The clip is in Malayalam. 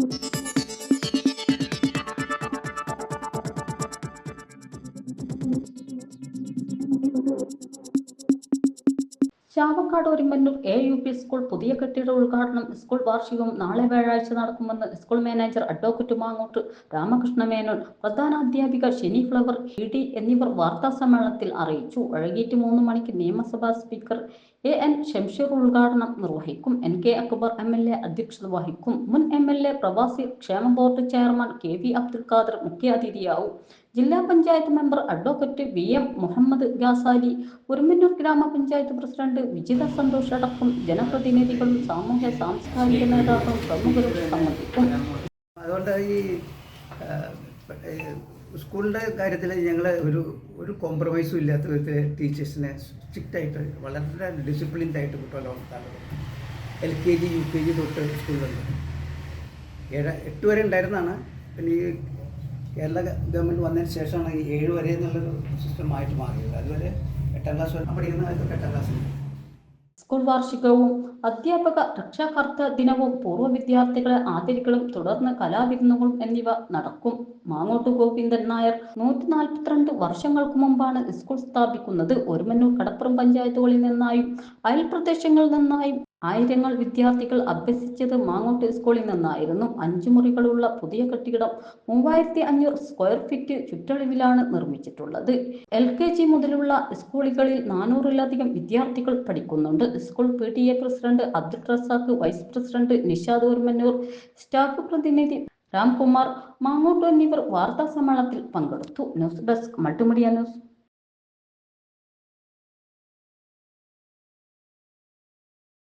Thank you. Chavakkad Orumannur A U P school പുതിയ കെട്ടിട ഉദ്ഘാടനം സ്കൂൾ വാർഷികവും നാളെ വ്യാഴാഴ്ച നടക്കുമെന്ന് school manager advocate Mangott Ramakrishna Menon പ്രധാനാധ്യാപിക Sheni flower ഹി ഡി എന്നിവർ വാർത്താ സമ്മേളനത്തിൽ അറിയിച്ചു. വൈകിട്ട് മൂന്ന് മണിക്ക് നിയമസഭാ സ്പീക്കർ എ എൻ ഷംഷീർ ഉദ്ഘാടനം നിർവഹിക്കും. N K Akbar M L A അധ്യക്ഷത വഹിക്കും. മുൻ എം എൽ എ പ്രവാസി ക്ഷേമ board chairman K V Abdul Khader മുഖ്യാതിഥിയാവും. ജില്ലാ panchayat member advocate V M Muhammad Gazali Urumannur grama panchayat president Vijitha Santhosh അടക്കം ജനപ്രതിനിധികളും സാമൂഹ്യ സാംസ്കാരിക നേതാക്കളും പ്രമുഖരും സംബന്ധിക്കും. അതുകൊണ്ട് ഈ സ്കൂളിന്റെ കാര്യത്തിൽ ഞങ്ങൾ ഒരു ഒരു കോംപ്രമൈസും ഇല്ലാത്ത വിധത്തിൽ ടീച്ചേഴ്സിനെ സ്ട്രിക്റ്റായിട്ട് വളരെ ഡിസിപ്ലിൻഡ് ആയിട്ട് കുട്ടികളെ വളർത്താറുണ്ട്. L K G U K G തൊട്ട് സ്കൂളിലുണ്ട് ഏഴ് എട്ട് വരെ ഉണ്ടായിരുന്നതാണ് പിന്നെ ഈ കേരള ഗവൺമെന്റ് വന്നതിന് ശേഷമാണ് ഈ ഏഴ് വരെ എന്നുള്ളൊരു സിസ്റ്റമായിട്ട് മാറിയത്. അതുവരെ എട്ടാം ക്ലാസ് വരെ പഠിക്കുന്ന എട്ടാം ക്ലാസ്സിൽ സ്കൂൾ വാർഷികവും അധ്യാപക രക്ഷാകർത്ത ദിനവും പൂർവ വിദ്യാർത്ഥികളെ ആദരിക്കലും തുടർന്ന് കലാവിരുന്നുകളും എന്നിവ നടക്കും. മാങ്ങോട്ട് ഗോവിന്ദൻ നായർ നൂറ്റി നാൽപ്പത്തിരണ്ട് വർഷങ്ങൾക്ക് മുമ്പാണ് സ്കൂൾ സ്ഥാപിക്കുന്നത്. ഒരുമന്നൂർ കടപ്പുറം പഞ്ചായത്തുകളിൽ നിന്നായും അയൽപ്രദേശങ്ങളിൽ നിന്നായും ആയിരങ്ങൾ വിദ്യാർത്ഥികൾ അഭ്യസിച്ചത് മാങ്ങോട്ട് സ്കൂളിൽ നിന്നായിരുന്നു. അഞ്ചു മുറികളുള്ള പുതിയ കെട്ടിടം മൂവായിരത്തി അഞ്ഞൂറ് സ്ക്വയർ ഫീറ്റ് ചുറ്റളവിലാണ് നിർമ്മിച്ചിട്ടുള്ളത്. എൽ കെ ജി മുതലുള്ള സ്കൂളുകളിൽ നാനൂറിലധികം വിദ്യാർത്ഥികൾ പഠിക്കുന്നുണ്ട്. School P T A president Abdul Razak vice president Nishad Urmannur staff പ്രതിനിധി രാംകുമാർ മാങ്ങോട്ട് എന്നിവർ വാർത്താ സമ്മേളനത്തിൽ പങ്കെടുത്തു. News desk multimedia news.